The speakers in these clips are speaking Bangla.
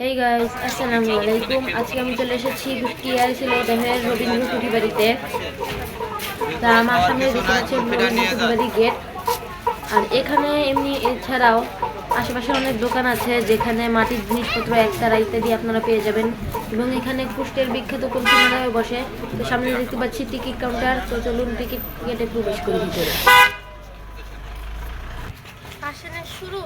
হেই গাইস আসসালামু আলাইকুম আজকে আমি চলে এসেছি কুষ্টিয়ার সিলেটের রবীন্দ্র কুটি বাড়িতে। তা আমার সামনে দেখতে পাচ্ছি রবীন্দ্র কুটি বাড়ি গেট। আর এখানে এমনি এছাড়াও আশেপাশে অনেক দোকান আছে যেখানে মাটির জিনিসপত্র একতারা ইত্যাদি আপনারা পেয়ে যাবেন। এবং এখানে কুষ্টিয়ার বিখ্যাত কুলফি বসে। তো সামনে দেখতে পাচ্ছি টিকিট কাউন্টার। তো চলুন টিকিট কেটে প্রবেশ করি ভিতরে। শুরু।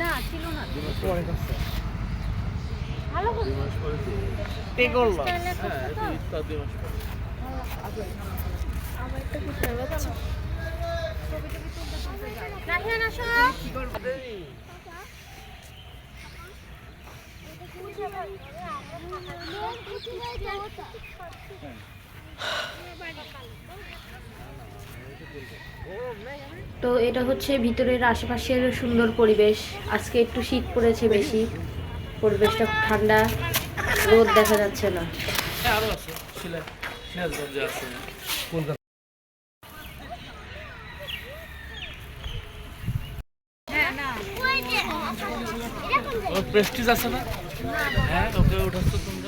না ছিল না। ভালো করে স্টাইলে করছে। তো? আমার একটা খুশি লাগছে তো এটা হচ্ছে ভিতরের আশেপাশের সুন্দর পরিবেশ। আজকে একটু শীত পড়েছে বেশি। পরিবেশটা খুব ঠান্ডা। রোদ দেখা যাচ্ছে না। হ্যাঁ আরও আছে। প্রেস্টিজ না। হ্যাঁ ওকে উঠাচ্ছ তোমরা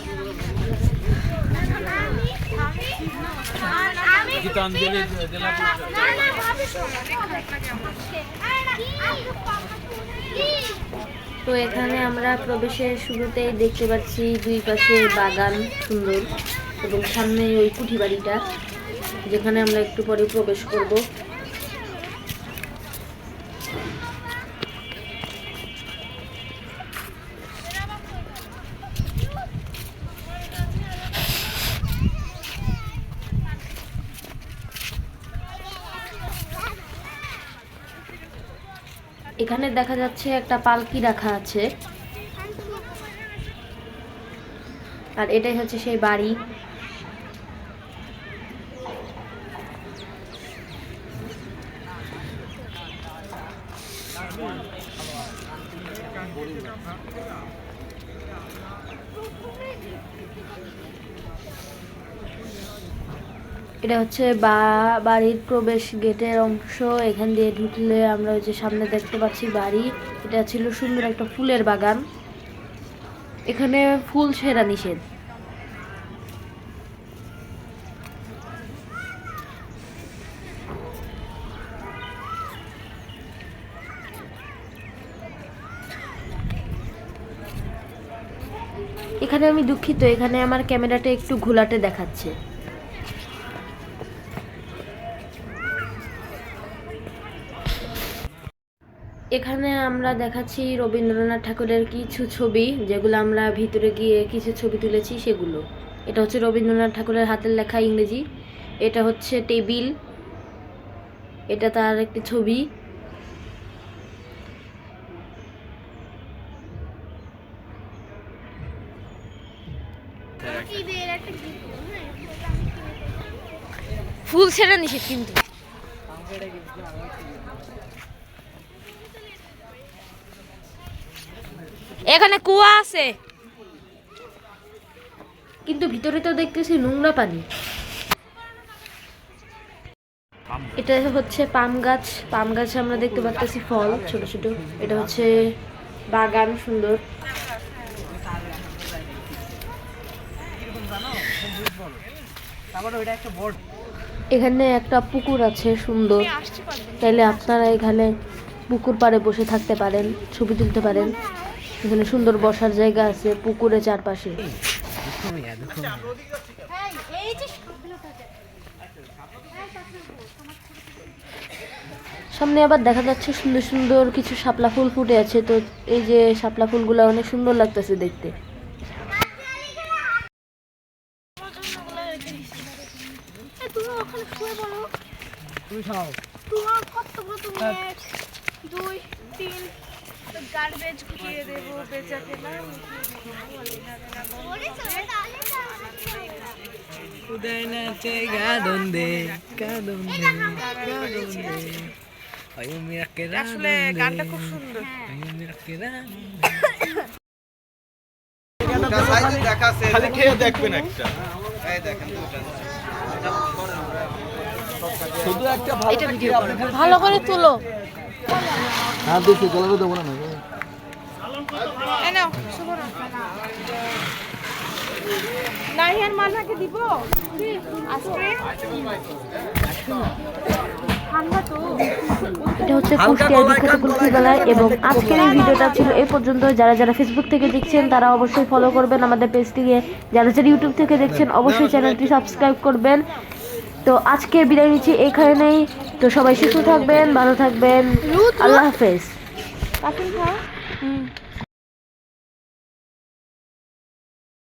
তো এখানে আমরা প্রবেশের শুরুতেই দেখতে পাচ্ছি দুই পাশে বাগান সুন্দর এবং সামনে ওই কুঠি বাড়িটা যেখানে আমরা একটু পরে প্রবেশ করব। এখানে দেখা যাচ্ছে একটা পালকি রাখা আছে। আর এটাই হচ্ছে সেই বাড়ি। এটা হচ্ছে বা, বাড়ির প্রবেশ গেটের অংশ। এখান দিয়ে ঢুকলে আমরা ওই যে সামনে দেখতে পাচ্ছি বাড়ি। এটা ছিল সুন্দর একটা ফুলের বাগান। এখানে ফুল সেরা নিষেধ। এখানে আমি দুঃখিত, এখানে আমার ক্যামেরাটা একটু ঘোলাটে দেখাচ্ছে। এখানে আমরা দেখাচ্ছি রবীন্দ্রনাথ ঠাকুরের কিছু ছবি, যেগুলো আমরা ভিতরে গিয়ে কিছু ছবি তুলেছি সেগুলো। এটা হচ্ছে রবীন্দ্রনাথ ঠাকুরের হাতের লেখা ইংরেজি। এটা হচ্ছে টেবিল। এটা তার একটি ছবি। ফুল ছেড়ে নিষেধ কিন্তু। এখানে কুয়া আছে। কিন্তু ভিতরে তো দেখতেছি নোংরা পানি। এটা হচ্ছে পাম গাছ। পাম গাছে আমরা দেখতে পাচ্ছি ফল, ছোট ছোট। এটা হচ্ছে বাগান, সুন্দর। এখানে একটা পুকুর আছে, সুন্দর। তাইলে আপনারা এখানে পুকুর পাড়ে বসে থাকতে পারেন, ছবি তুলতে পারেন। এখানে সুন্দর বসার জায়গা আছে পুকুরের চারপাশে। এই যে স্বপ্নটাতে সামনে আবার দেখা যাচ্ছে সুন্দর সুন্দর কিছু শাপলা ফুল ফুটে আছে তো এই যে শাপলা ফুলগুলো অনেক সুন্দর লাগতেছে দেখতে। তুমি ওখানে শুয়ে বলো তুমি খাও। তোমার কতগুলো তুমি? এক দুই তিন গার্বেজ গুটিয়ে দেবো বেচাকে না উদয় নাচে গাদন দে গাদন দে গাদন দে আয়ু মেরা কেরা আসলে গানটা খুব সুন্দর। আয়ু মেরা কেরা খালি খেয়ে দেখবেন একটা। শুধু একটা ভালো করো। ভালো করে তুলো। হ্যাঁ দেখি গলাটা দেবো না নাও শুভ না নাহিয়ার দিব? আজকে? এটা হচ্ছে কুষ্টিয়ার বিখ্যাত কুলফি এবং আজকের এই ভিডিওটা ছিল এই পর্যন্ত যারা যারা ফেসবুক থেকে দেখছেন তারা অবশ্যই ফলো করবেন আমাদের পেজটিকে। যারা যারা ইউটিউব থেকে দেখছেন অবশ্যই চ্যানেলটি সাবস্ক্রাইব করবেন। তো আজকে বিদায় নিচ্ছি এখানেই। তো সবাই সুস্থ থাকবেন ভালো থাকবেন। আল্লাহ হাফেজ।